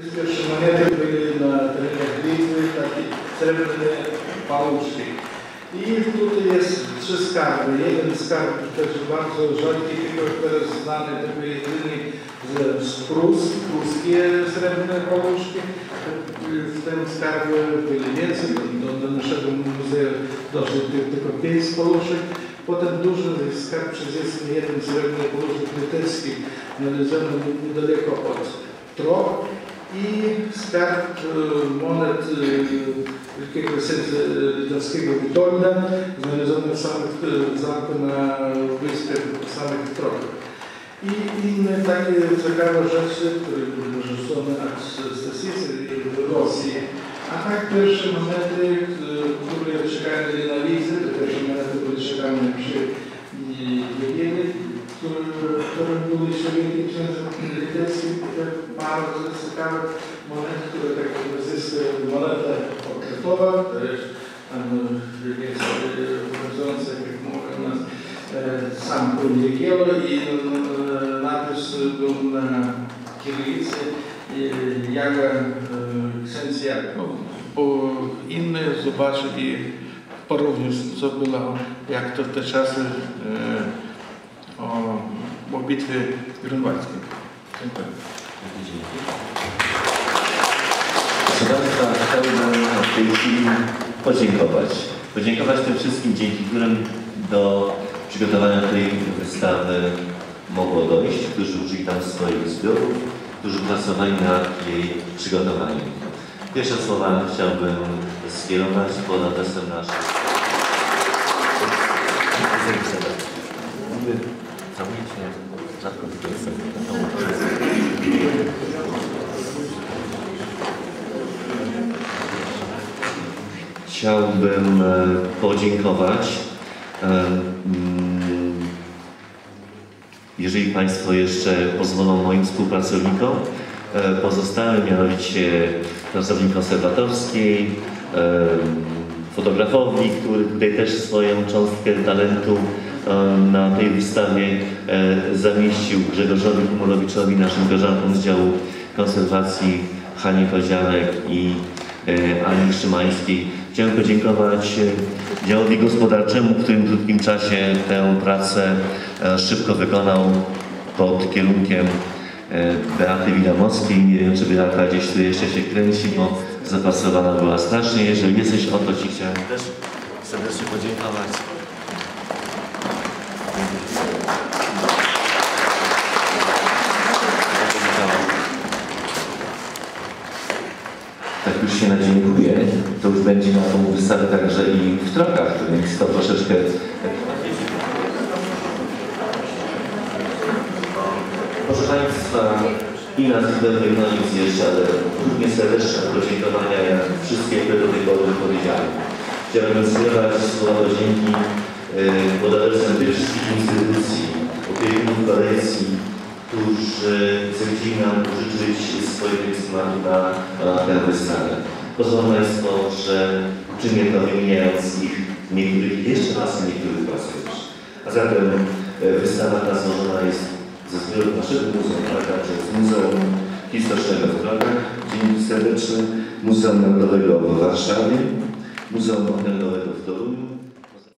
Pierwsze monety były na terenach Litwy, takie srebrne pałuczki. I tutaj jest trzy skarby. Jeden skarb też bardzo rzadki, tylko teraz znany, tylko jedyny z, Prus, pruskie srebrne pałuczki. W tym skarbie byli więcej, do, do naszego muzeum doszło ty- tylko pięć pałuszek. Potem duży skarb przezieski, jeden srebrny pałuszek litewski, znaleziony niedaleko od Trop i skarb e, monet e, wielkiego księcia litewskiego Witolda, znaleziony w samych zamku na wyspie samych Tropach. I inne takie ciekawe rzeczy, które były rzucone od Stasisy w Rosji. A tak pierwsze monety, e, które czekali na wizy, to pierwsze monety były czekane przy Wigilii, które, które były jeszcze wielkie księże litewskie, które bardzo ciekawe monety, które tak zyskły moneta okrętowa, też tam jest wchodzące, jak mówię u nas, e, sam król Jagiello i e, napis był na kirylicy e, Jaga księdz Jakub. Bo inne zobaczyli porównać, co było, jak to te czasy e, o, bitwie grunwaldzkiej. Dziękuję. Proszę Państwa, chciałbym w tej chwili podziękować. Podziękować tym wszystkim, dzięki którym do przygotowania tej wystawy mogło dojść, którzy użyli tam swoich zbiorów, którzy pracowali nad jej przygotowaniem. Pierwsze słowa chciałbym skierować pod adresem naszych. Chciałbym e, podziękować. e, mm, Jeżeli Państwo jeszcze pozwolą moim współpracownikom, e, pozostałym, mianowicie pracownik konserwatorskiej, fotografowi, który tutaj też swoją cząstkę talentu na tej wystawie e, zamieścił Grzegorzowi Humorowiczowi, naszym koleżankom z działu konserwacji, Hanie Kozianek i e, Ani Szymańskiej. Chciałem podziękować e, działowi gospodarczemu, w którym krótkim czasie tę pracę szybko wykonał pod kierunkiem Beaty Wilamowskiej. Nie wiem, czy Beata gdzieś tu jeszcze się kręci, bo zapasowana była strasznie. Jeżeli jesteś o to Ci chciałem też serdecznie podziękować. Tak już się nadziękuję. To już będzie na tą wystawę także i w trokach, więc to troszeczkę Proszę Państwa, i na Zbędnej nic jeszcze, ale równie serdeczne podziękowania jak wszystkie, które do tej pory powiedziałem. Chciałbym skierować słowa dzięki yy, pod adresem tych wszystkich instytucji, opiekunów kolekcji, którzy zechcieli nam użyczyć swoich eksponatów na, na tę wystawę. Pozwolą Państwo, że czynię to wymieniając ich niektórych jeszcze raz, niektórych raz. A zatem e, wystawa ta złożona jest ze zbiorów naszego Muzeum, także z Muzeum Historycznego w Krokach. Dzięki serdeczne Muzeum Narodowego w Warszawie, Muzeum Okręgowego w Toruniu,